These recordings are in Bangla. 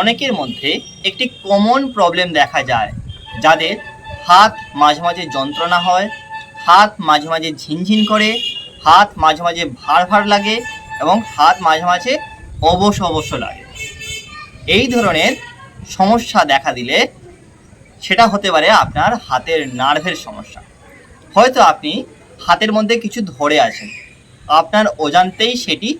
অনেকের মধ্যে একটি কমন প্রবলেম দেখা যায়, যাদের হাত মাঝে মাঝে যন্ত্রণা হয়, হাত মাঝে মাঝে ঝিনঝিন করে, হাত মাঝে মাঝে ভার ভার লাগে এবং হাত মাঝে মাঝে অবশ অবশ লাগে। এই ধরনের সমস্যা দেখা দিলে সেটা হতে পারে আপনার হাতের নার্ভের সমস্যা। হয়তো আপনি হাতের মধ্যে কিছু ধরে আছেন, আপনার অজান্তেই সেটি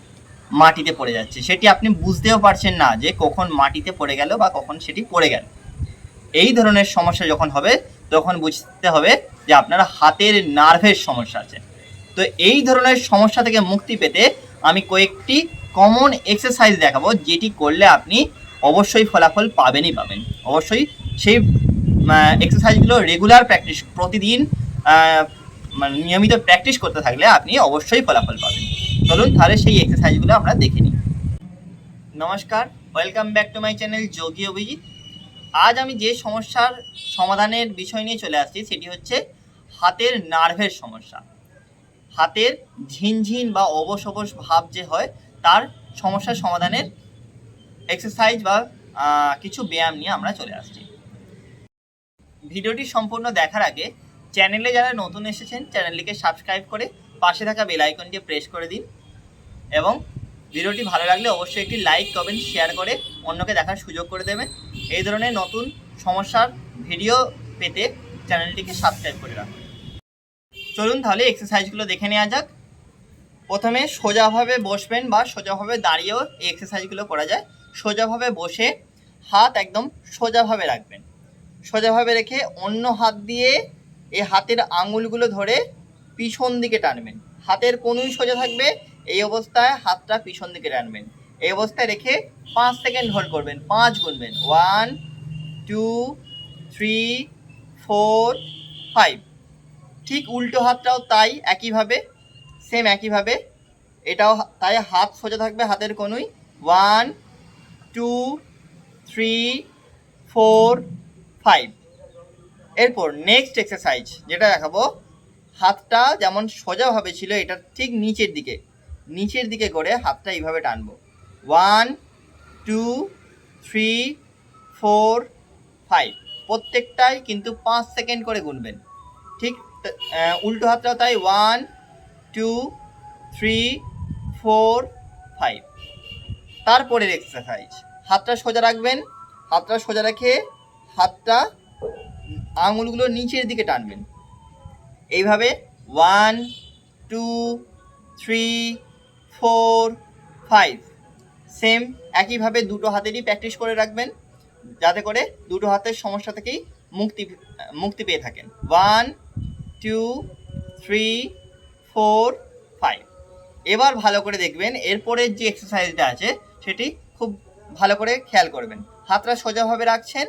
মাটিতে পড়ে যাচ্ছে। সেটি আপনি বুঝতেও পারছেন না যে কখন মাটিতে পড়ে গেল বা কখন সেটি পড়ে গেল। এই ধরনের সমস্যা যখন হবে, তখন বুঝতে হবে যে আপনার হাতের নার্ভের সমস্যা আছে। তো এই ধরনের সমস্যা থেকে মুক্তি পেতে আমি কয়েকটি কমন এক্সারসাইজ দেখাবো, যেটি করলে আপনি অবশ্যই ফলাফল পাবেনই পাবেন। অবশ্যই সেই এক্সারসাইজগুলো রেগুলার প্র্যাকটিস প্রতিদিন মানে নিয়মিত প্র্যাকটিস করতে থাকলে আপনি অবশ্যই ফলাফল পাবেন। চলুন, তাহলে সেই এক্সারসাইজগুলো আমরা দেখে নিই। নমস্কার welcome back to my channel Yogi Abhijit আজ আমি যে সমস্যার সমাধানের বিষয় নিয়ে চলে আসছি, সেটি হচ্ছে হাতের নার্ভের সমস্যা। হাতের ঝিনঝিন বা অবশ ভাব যে হয়, তার সমস্যার সমাধানের এক্সারসাইজ বা কিছু ব্যায়াম নিয়ে আমরা চলে আসছি। ভিডিওটি সম্পূর্ণ দেখার আগে চ্যানেলে যারা নতুন এসেছেন চ্যানেলটিকে সাবস্ক্রাইব করে পাশে থাকা বেল আইকনটি প্রেস করে দিন। এবং ভিডিওটি ভালো লাগলে অবশ্যই একটি লাইক, কমেন্ট, শেয়ার করে অন্যকে দেখার সুযোগ করে দেবেন। এই ধরনের নতুন সমস্যার ভিডিও পেতে চ্যানেলটিকে সাবস্ক্রাইব করে রাখুন। চলুন তাহলে এক্সারসাইজগুলো দেখে নেওয়া যাক। প্রথমে সোজাভাবে বসবেন বা সোজাভাবে দাঁড়িয়েও এই এক্সারসাইজগুলো করা যায়। সোজাভাবে বসে হাত একদম সোজাভাবে রাখবেন। সোজাভাবে রেখে অন্য হাত দিয়ে এই হাতের আঙুলগুলো ধরে পিছন দিকে টানবেন। হাতের কোনোই সোজা থাকবে এই অবস্থায় হাতটা পিছন দিকে টানবেন। এই অবস্থায় রেখে পাঁচ সেকেন্ড হোল্ড করবেন, পাঁচ গুনবেন। One, two, three, four, five. ঠিক উল্টো হাতটাও তাই একইভাবে, সেম একইভাবে। এটাও তাই হাত সোজা থাকবে হাতের কোনোই one, two, three, four, five. এরপর নেক্সট এক্সারসাইজ, যেটা দেখাবো। হাতটা যেমন সোজাভাবে ছিল, এটা ঠিক নিচের দিকে। নিচের দিকে করে হাতটা এইভাবে টানবো। One two three four five প্রত্যেকটাই কিন্তু পাঁচ সেকেন্ড করে গুনবেন। ঠিক? উল্টো হাতটাও তাই। One two three four five তারপরের এক্সারসাইজ হাতটা সোজা রাখবেন। হাতটা সোজা রেখে হাতটা আঙুলগুলো নিচের দিকে টানবেন। এইভাবে। One two three four, five. Same একইভাবে দুটো হাতেরই প্র্যাকটিস করে রাখবেন, যাতে করে দুটো হাতের সমস্যা থেকেই মুক্তি মুক্তি পেয়ে থাকেন। One, two, three, four, five. এবার ভালো করে দেখবেন, এরপরের যে এক্সারসাইজটা আছে, সেটি খুব ভালো করে খেয়াল করবেন। হাতটা সোজাভাবে রাখছেন,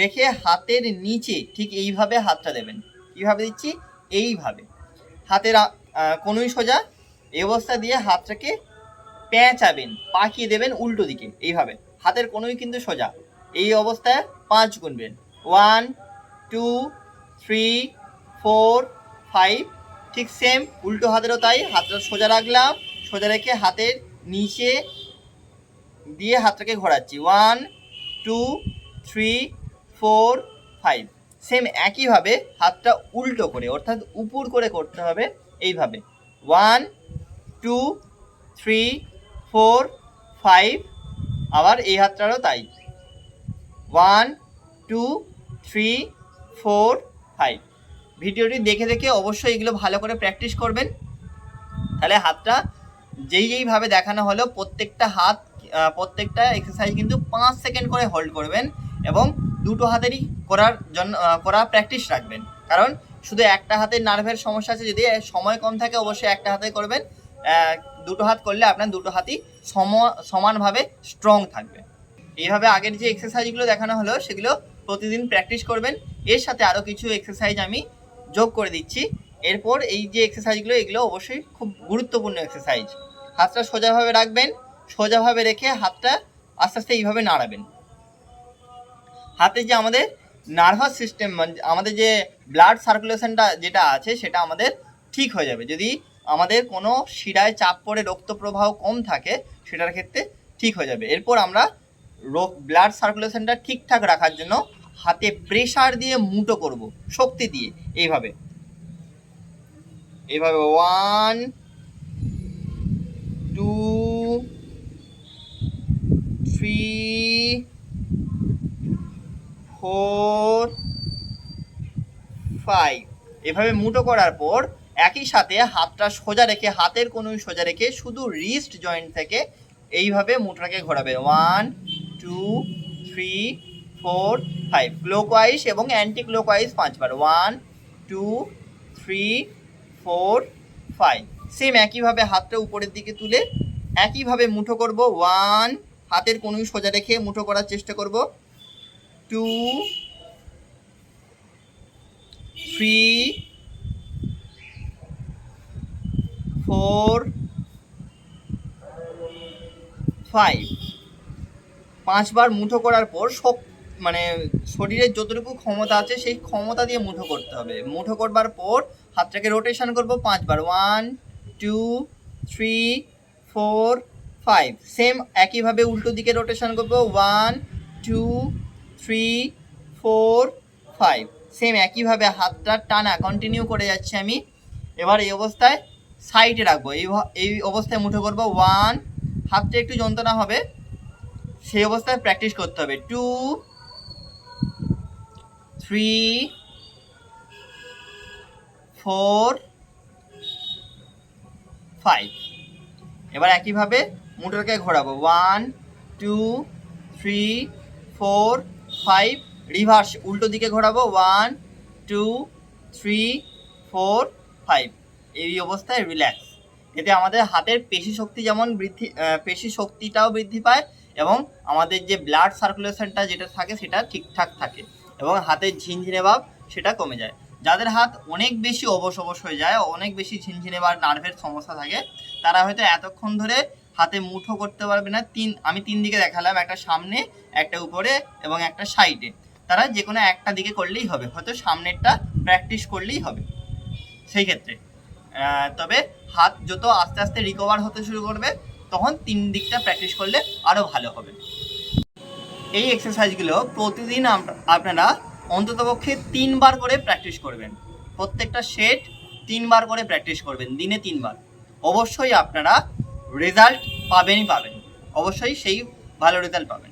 রেখে হাতের নিচে ঠিক এইভাবে হাতটা দেবেন। কীভাবে দিচ্ছি? এইভাবে। হাতের কোনোই সোজা এই অবস্থা দিয়ে হাতটাকে পেঁচাবেন, পাকিয়ে দেবেন উল্টো দিকে, এইভাবে। হাতের কোনোই কিন্তু সোজা। এই অবস্থায় পাঁচ গুনবেন। One, two, three, four, five, ঠিক সেম, উল্টো হাতেরও তাই। হাতটা সোজা রাখলাম, সোজা রেখে হাতের নিচে দিয়ে হাতটাকে ঘোরাচ্ছি। One, two, three, four, five. Same একইভাবে হাতটা উল্টো করে, অর্থাৎ উপর করে করতে হবে এইভাবে। One two three four five আবার এই হাতটারও তাই। One two three four five ভিডিওটি দেখে দেখে অবশ্যই এগুলো ভালো করে প্র্যাকটিস করবেন। তাহলে হাতটা যেই যেইভাবে দেখানো হলো, প্রত্যেকটা হাত প্রত্যেকটা এক্সারসাইজ কিন্তু পাঁচ সেকেন্ড করে হোল্ড করবেন এবং দুটো হাতেরই করার জন্য করা প্র্যাকটিস রাখবেন। কারণ শুধু একটা হাতের নার্ভের সমস্যা আছে যদি, সময় কম থাকে অবশ্যই একটা হাতে করবেন। দুটো হাত করলে আপনার দুটো হাতই সম সমানভাবে স্ট্রং থাকবে। এইভাবে আগের যে এক্সারসাইজগুলো দেখানো হলো, সেগুলো প্রতিদিন প্র্যাকটিস করবেন। এর সাথে আরও কিছু এক্সারসাইজ আমি যোগ করে দিচ্ছি। এরপর এই যে এক্সারসাইজগুলো এগুলো অবশ্যই খুব গুরুত্বপূর্ণ এক্সারসাইজ হাতটা সোজাভাবে রাখবেন, সোজাভাবে রেখে হাতটা আস্তে আস্তে এইভাবে নাড়াবেন। হাতে যে আমাদের নার্ভাস সিস্টেম আমাদের যে ব্লাড সার্কুলেশনটা যেটা আছে, সেটা আমাদের ঠিক হয়ে যাবে। যদি আমাদের কোনো শিরায় চাপ পড়ে রক্ত প্রবাহ কম থাকে, সেটার ক্ষেত্রে ঠিক হয়ে যাবে। এরপর আমরা রোগ ব্লাড সার্কুলেশনটা ঠিকঠাক রাখার জন্য হাতে প্রেশার দিয়ে মুটো করব, শক্তি দিয়ে, এইভাবে। এইভাবে one two three four five এভাবে মুটো করার পর একই সাথে হাতটা সোজা রেখে, হাতের কোনো সোজা রেখে শুধু রিস্ট জয়েন্ট থেকে এইভাবে মুঠোটাকে ঘোরাবে। One two three four five clockwise এবং অ্যান্টি ক্লোকওয়াইজ পাঁচবার one two three four five same একইভাবে হাতটা উপরের দিকে তুলে একইভাবে মুঠো করব। ওয়ান হাতের কোনোই সোজা রেখে মুঠো করার চেষ্টা করব। Two three four, five. পাঁচবার মুঠো করার পর সব মানে শরীরের যতটুকু ক্ষমতা আছে সেই ক্ষমতা দিয়ে মুঠো করতে হবে। মুঠো করবার পর হাতটাকে রোটেশন করব পাঁচবার। One two three four five same একইভাবে উল্টো দিকে রোটেশন করব। One two three four five same একইভাবে হাতটা টানা কন্টিনিউ করে যাচ্ছি আমি। এবার এই অবস্থায় সাইডে রাখব। এই এই অবস্থায় মুঠো করব। ওয়ান, হাতটা একটু যন্ত্রণা হবে। সেই অবস্থায় প্র্যাকটিস করতে হবে। Two, three, four, five. এবার একইভাবে মুটোরকে ঘোরাবো। One, two, three, four, five, reverse, উল্টো দিকে ঘোরাবো। One, two, three, four, five. এই অবস্থায় রিল্যাক্স এতে আমাদের হাতের পেশি শক্তি যেমন বৃদ্ধি পেশি শক্তিটাও বৃদ্ধি পায় এবং আমাদের যে ব্লাড সার্কুলেশনটা যেটা থাকে সেটা ঠিকঠাক থাকে এবং হাতের ঝিনঝিনে ভাব সেটা কমে যায়। যাদের হাত অনেক বেশি অবশ অবশ হয়ে যায়, অনেক বেশি ঝিনঝিনে বা নার্ভের সমস্যা থাকে, তারা হয়তো এতক্ষণ ধরে হাতে মুঠো করতে পারবে না। তিন, আমি তিন দিকে দেখালাম, একটা সামনে, একটা উপরে এবং একটা সাইডে তারা যে কোনো একটা দিকে করলেই হবে, হয়তো সামনেরটা প্র্যাকটিস করলেই হবে। সেই ক্ষেত্রে তবে হাত যত আস্তে আস্তে রিকভার হতে শুরু করবে, তখন তিন দিকটা প্র্যাকটিস করলে আরও ভালো হবে। এই এক্সারসাইজগুলো প্রতিদিন আপ- আপনারা অন্ততপক্ষে তিনবার করে প্র্যাকটিস করবেন। প্রত্যেকটা সেট তিনবার করে প্র্যাকটিস করবেন, দিনে তিনবার। অবশ্যই আপনারা রেজাল্ট পাবেনই পাবেন। অবশ্যই সেই ভালো রেজাল্ট পাবেন।